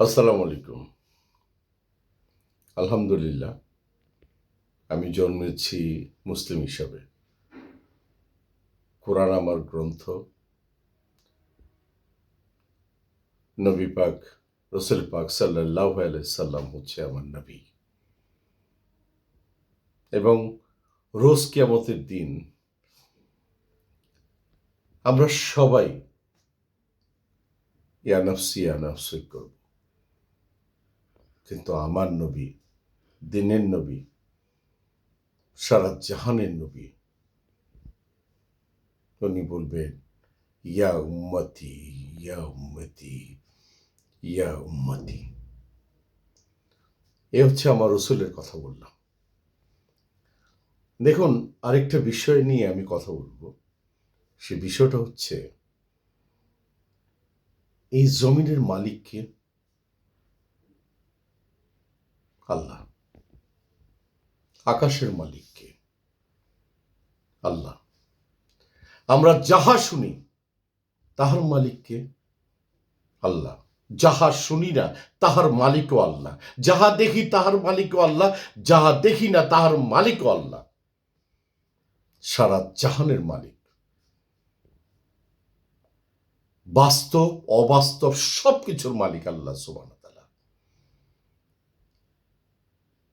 আসসালামু আলাইকুম। আলহামদুলিল্লাহ, আমি জন্মেছি মুসলিম হিসাবে। কোরআন আমার গ্রন্থ। নবী পাক, রসুল পাক সাল্লাহ সাল্লাম হচ্ছে আমার নবী। এবং রোজ কিয়ামতের দিন আমরা সবাই ইয়ানফসি ইয়ানফসি করব। কিন্তু আমার নবী, দিনের নবী, সারা জাহানের নবী। উনি বলবেন, ইয়া উম্মতি ইয়া উম্মতি ইয়া উম্মতি। এ হচ্ছে আমার রসুলের কথা বললাম। দেখুন, আরেকটা বিষয় নিয়ে আমি কথা বলব। সে বিষয়টা হচ্ছে, এই জমিনের মালিককে আল্লাহ। আকাশের মালিককে। আল্লাহ। আমরা যাহা শুনি, তাহার মালিককে আল্লাহ। যাহা শুনি না, তাহার মালিকও আল্লাহ। যাহা দেখি, তাহার মালিকও আল্লাহ। যাহা দেখি না, তাহার মালিকও আল্লাহ। সারা জাহানের মালিক। বাস্তব, অবাস্তব সবকিছুর মালিক আল্লাহ সুবান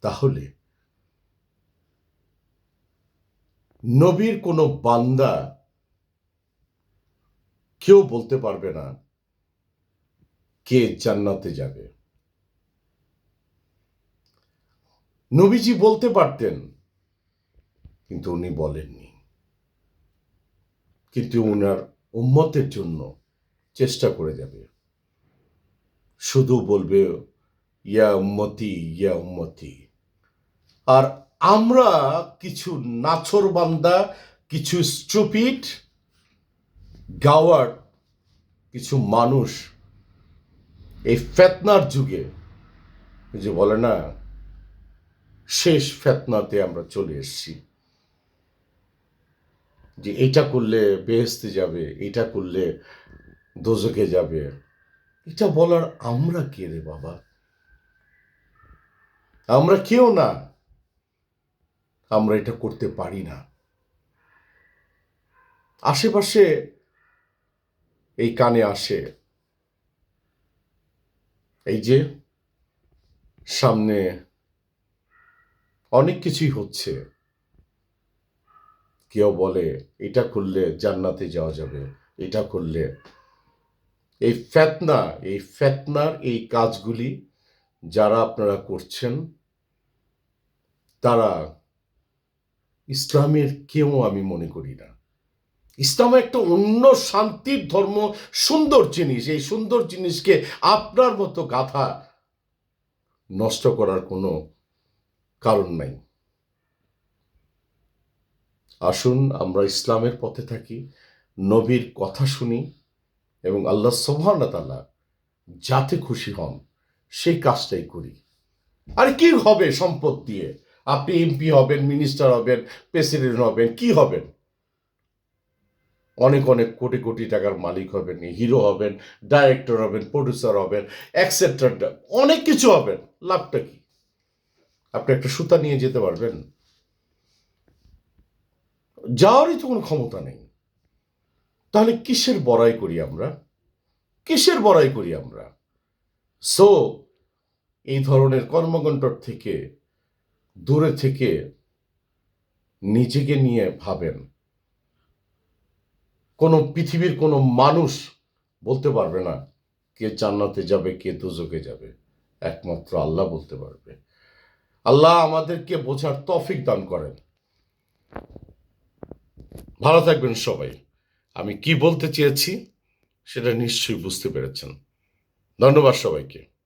তাহলে নবীর কোনো বান্দা কেউ বলতে পারবে না কে জান্নাতে যাবে। নবীজি বলতে পারতেন, কিন্তু উনি বলেননি। কিন্তু উনার উম্মতের জন্য চেষ্টা করে যাবে। শুধু বলবে, ইয়া উম্মতি ইয়া উম্মতি। আর আমরা কিছু নাছর বান্দা, কিছু স্টুপিড গাওয়ার কিছু মানুষ এই ফেতনার যুগে যে বলে না, শেষ ফেতনাতে আমরা চলে এসেছি। যে এটা করলে বেহেস্তে যাবে, এটা করলে দোজকে যাবে, এটা বলার আমরা কে রে বাবা? আমরা কেউ না। আমরা এটা করতে পারি না। আশেপাশে এই কানে আসে এই যে সামনে অনেক কিছুই হচ্ছে। কেউ বলে, এটা করলে জান্নাতে যাওয়া যাবে, এটা করলে। এই ফেতনা, এই ফেতনার এই কাজগুলি যারা আপনারা করছেন, তারা ইসলামের কেউ আমি মনে করি না। ইসলাম একটা অন্য শান্তির ধর্ম, সুন্দর জিনিস। এই সুন্দর জিনিসকে আপনার মতো গাথা নষ্ট করার কোনো কারণ নাই। আসুন, আমরা ইসলামের পথে থাকি, নবীর কথা শুনি এবং আল্লাহ সোহানতাল্লাহ যাতে খুশি হন, সেই কাজটাই করি। আর কি হবে সম্পদ দিয়ে? আপনি এমপি হবেন মিনিস্টার হবেন প্রেসিডেন্ট হবেন, কি হবেন? অনেক অনেক কোটি কোটি টাকার মালিক হবেন হিরো হবেন ডাইরেক্টর হবেন প্রডিউসার হবেন অ্যাকসেট্রা অনেক কিছু হবেন, লাভটা কি? আপনি একটা সুতা নিয়ে যেতে পারবেন। যাওয়ারই তো কোনো ক্ষমতা নেই। তাহলে কিসের বড়াই করি আমরা? কিসের বড়াই করি আমরা? সো এই ধরনের কর্মগণ্টর থেকে দূরে থেকে নিজেকে নিয়ে ভাবেন। কোনো পৃথিবীর কোনো মানুষ বলতে পারবে না, কে জান্নাতে যাবে, কে দুজকে যাবে। একমাত্র আল্লাহ বলতে পারবে। আল্লাহ আমাদেরকে বোঝার তফিক দান করেন। ভালো থাকবেন সবাই। আমি কি বলতে চেয়েছি সেটা নিশ্চয়ই বুঝতে পেরেছেন। ধন্যবাদ সবাইকে।